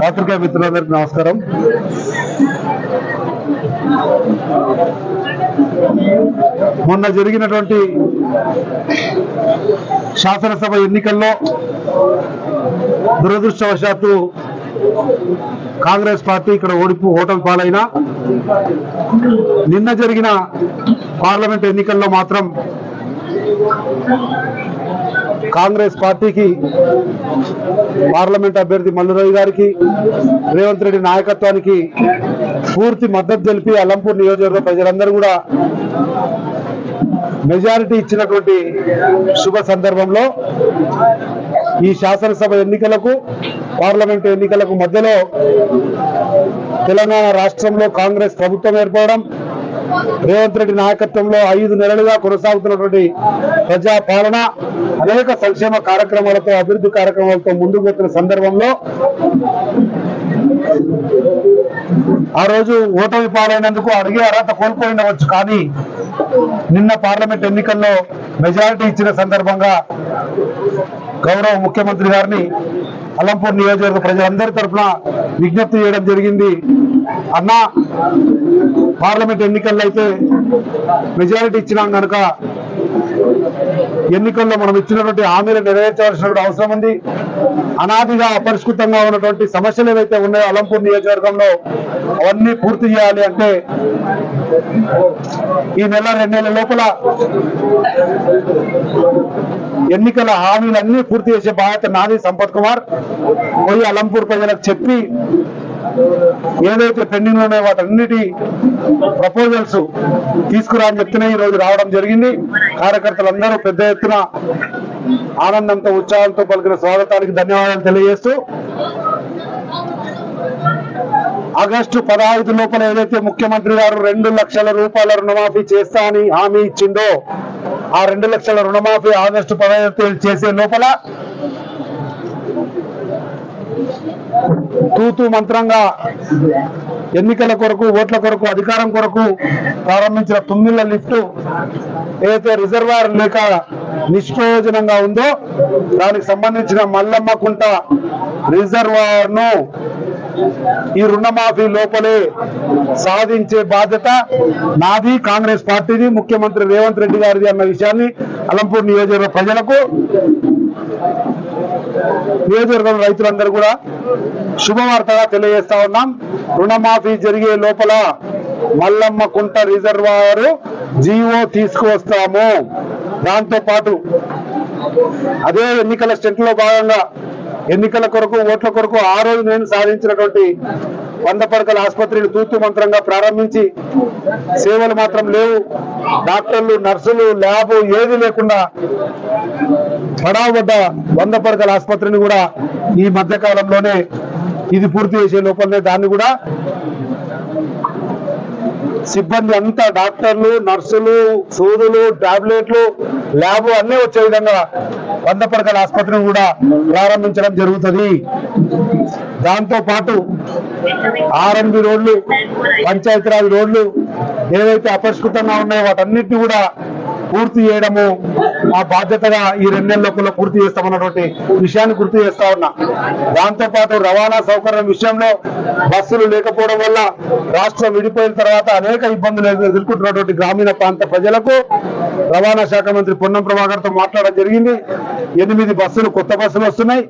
పాత్రికా మిత్రులందరికీ నమస్కారం. మొన్న జరిగినటువంటి శాసనసభ ఎన్నికల్లో దురదృష్టవశాత్తు కాంగ్రెస్ పార్టీ ఇక్కడ ఓడిపు ఓటమి పాలైనా నిన్న జరిగిన పార్లమెంట్ ఎన్నికల్లో మాత్రం కాంగ్రెస్ పార్టీకి పార్లమెంట్ అభ్యర్థి మల్లురావు గారికి రేవంత్ రెడ్డి నాయకత్వానికి పూర్తి మద్దతు తెలిపి అలంపూర్ నియోజకవర్గ ప్రజలందరూ కూడా మెజారిటీ ఇచ్చినటువంటి శుభ సందర్భంలో ఈ శాసనసభ ఎన్నికలకు పార్లమెంట్ ఎన్నికలకు మధ్యలో తెలంగాణ రాష్ట్రంలో కాంగ్రెస్ ప్రభుత్వం ఏర్పడడం రేవంత్ రెడ్డి నాయకత్వంలో ఐదు నెలలుగా కొనసాగుతున్నటువంటి ప్రజా పాలన అనేక సంక్షేమ కార్యక్రమాలతో అభివృద్ధి కార్యక్రమాలతో ముందుకు సందర్భంలో ఆ రోజు ఓటమి పాలైనందుకు అడిగే అర్హత కోల్పోయినవచ్చు. కానీ నిన్న పార్లమెంట్ ఎన్నికల్లో మెజారిటీ ఇచ్చిన సందర్భంగా గౌరవ ముఖ్యమంత్రి గారిని అలంపూర్ నియోజకవర్గ ప్రజలందరి తరఫున విజ్ఞప్తి చేయడం జరిగింది. అన్నా పార్లమెంట్ ఎన్నికల్లో అయితే మెజారిటీ ఇచ్చినాం కనుక ఎన్నికల్లో మనం ఇచ్చినటువంటి హామీలు నెరవేర్చవలసినటువంటి అవసరం ఉంది. అనాదిగా అపరిష్కృతంగా ఉన్నటువంటి సమస్యలు ఏవైతే ఉన్నాయో అలంపూర్ నియోజకవర్గంలో అవన్నీ పూర్తి చేయాలి అంటే ఈ నెల రెండు నెలల లోపల ఎన్నికల హామీలన్నీ పూర్తి చేసే బాధ్యత నాది సంపత్ కుమార్. పోయి అలంపూర్ ప్రజలకు చెప్పి ఏదైతే పెండింగ్ ఉన్నాయో వాటన్నిటి ప్రపోజల్స్ తీసుకురా అని చెప్తేనే ఈ రోజు రావడం జరిగింది. కార్యకర్తలందరూ పెద్ద ఎత్తున ఆనందంతో ఉత్సాహంతో పలికిన స్వాగతానికి ధన్యవాదాలు తెలియజేస్తూ ఆగస్టు పదహైదు లోపల ఏదైతే ముఖ్యమంత్రి గారు రెండు లక్షల రూపాయల రుణమాఫీ చేస్తా అని హామీ ఇచ్చిందో ఆ రెండు లక్షల రుణమాఫీ ఆగస్టు పదహైదు చేసే లోపల తూతూ మంత్రంగా ఎన్నికల కొరకు ఓట్ల కొరకు అధికారం కొరకు ప్రారంభించిన తొమ్మిళ్ళ లిఫ్ట్ ఏదైతే రిజర్వాయర్ లేక నిష్ప్రయోజనంగా ఉందో దానికి సంబంధించిన మల్లమ్మ కుంట రిజర్వాయర్ను ఈ రుణమాఫీ లోపలే సాధించే బాధ్యత నాది కాంగ్రెస్ పార్టీది ముఖ్యమంత్రి రేవంత్ రెడ్డి గారిది అన్న విషయాన్ని అలంపూర్ నియోజకవర్గ ప్రజలకు నియోజకవర్గం రైతులందరూ కూడా శుభవార్తగా తెలియజేస్తా ఉన్నాం. రుణమాఫీ జరిగే లోపల మల్లమ్మ కుంట రిజర్వాయర్ జీవో తీసుకువస్తాము. దాంతో పాటు అదే ఎన్నికల స్టెంట్లో భాగంగా ఎన్నికల కొరకు ఓట్ల కొరకు ఆ రోజు నేను సాధించినటువంటి వంద పడకల ఆసుపత్రిని తూతు మంత్రంగా ప్రారంభించి సేవలు మాత్రం లేవు. డాక్టర్లు నర్సులు ల్యాబ్ ఏది లేకుండా పడావడ్డ వంద పడకల ఆసుపత్రిని కూడా ఈ మధ్యకాలంలోనే ఇది పూర్తి చేసే లోపలనే దాన్ని కూడా సిబ్బంది అంతా డాక్టర్లు నర్సులు సూదులు టాబ్లెట్లు ల్యాబ్ అన్నీ వచ్చే విధంగా వంద పడకల ఆసుపత్రిని కూడా ప్రారంభించడం జరుగుతుంది. దాంతో పాటు ఆర్ఎంబి రోడ్లు పంచాయతీరాజ్ రోడ్లు ఏవైతే అపరిష్కృతంగా ఉన్నాయో వాటన్నిటిని కూడా పూర్తి చేయడము మా బాధ్యతగా ఈ రెండు నెలల లోపల పూర్తి చేస్తామన్నటువంటి విషయాన్ని గుర్తు చేస్తా ఉన్నా. దాంతోపాటు రవాణా సౌకర్యం విషయంలో బస్సులు లేకపోవడం వల్ల రాష్ట్రం విడిపోయిన తర్వాత అనేక ఇబ్బందులు ఎదుర్కొంటున్నటువంటి గ్రామీణ ప్రాంత ప్రజలకు రవాణా శాఖ మంత్రి పొన్నం ప్రభాకర్తో మాట్లాడడం జరిగింది. ఎనిమిది బస్సులు కొత్త బస్సులు వస్తున్నాయి.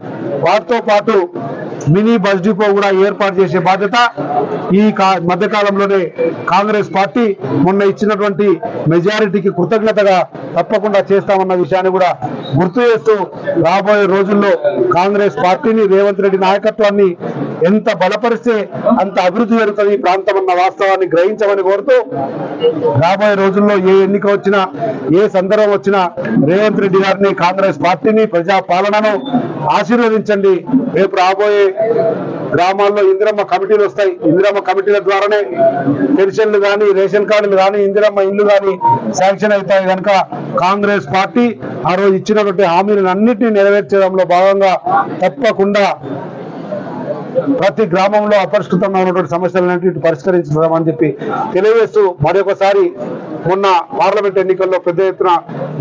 వాటితో పాటు మినీ బస్ డిపో కూడా ఏర్పాటు చేసే బాధ్యత ఈ మధ్యకాలంలోనే మధ్య కాలంలోనే కాంగ్రెస్ పార్టీ మొన్న ఇచ్చినటువంటి మెజారిటీకి కృతజ్ఞతగా తప్పకుండా చేస్తామన్న విషయాన్ని కూడా గుర్తు చేస్తూ రాబోయే రోజుల్లో కాంగ్రెస్ పార్టీని రేవంత్ రెడ్డి నాయకత్వాన్ని ఎంత బలపరిస్తే అంత అభివృద్ధి జరుగుతుంది ఈ ప్రాంతం అన్న వాస్తవాన్ని గ్రహించమని కోరుతూ రాబోయే రోజుల్లో ఏ ఎన్నిక వచ్చినా ఏ సందర్భం వచ్చినా రేవంత్ రెడ్డి గారిని కాంగ్రెస్ పార్టీని ప్రజా పాలనను ఆశీర్వదించండి. రేపు రాబోయే గ్రామాల్లో ఇందిరమ్మ కమిటీలు వస్తాయి. ఇందిరమ్మ కమిటీల ద్వారానే పెన్షన్లు కానీ రేషన్ కార్డులు కానీ ఇందిరమ్మ ఇల్లు కానీ శాంక్షన్ అవుతాయి. కనుక కాంగ్రెస్ పార్టీ ఆ రోజు ఇచ్చినటువంటి హామీలను అన్నింటినీ నెరవేర్చడంలో భాగంగా తప్పకుండా ప్రతి గ్రామంలో అపరిష్కృతంగా ఉన్నటువంటి సమస్యలన్నింటి పరిష్కరించుదామని చెప్పి తెలియజేస్తూ మరొకసారి మొన్న పార్లమెంట్ ఎన్నికల్లో పెద్ద ఎత్తున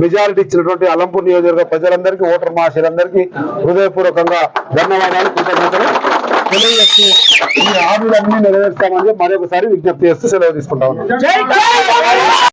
మెజారిటీ ఇచ్చినటువంటి అలంపూర్ నియోజకవర్గ ప్రజలందరికీ ఓటర్ మహాశయులందరికీ హృదయపూర్వకంగా ధన్యవాదాలు కృతజ్ఞతలు. తెలియజేస్తూ ఈ హామీలన్నీ నెరవేర్స్తామని మరొకసారి విజ్ఞప్తి చేస్తూ సెలవు తీసుకుంటా ఉన్నాం.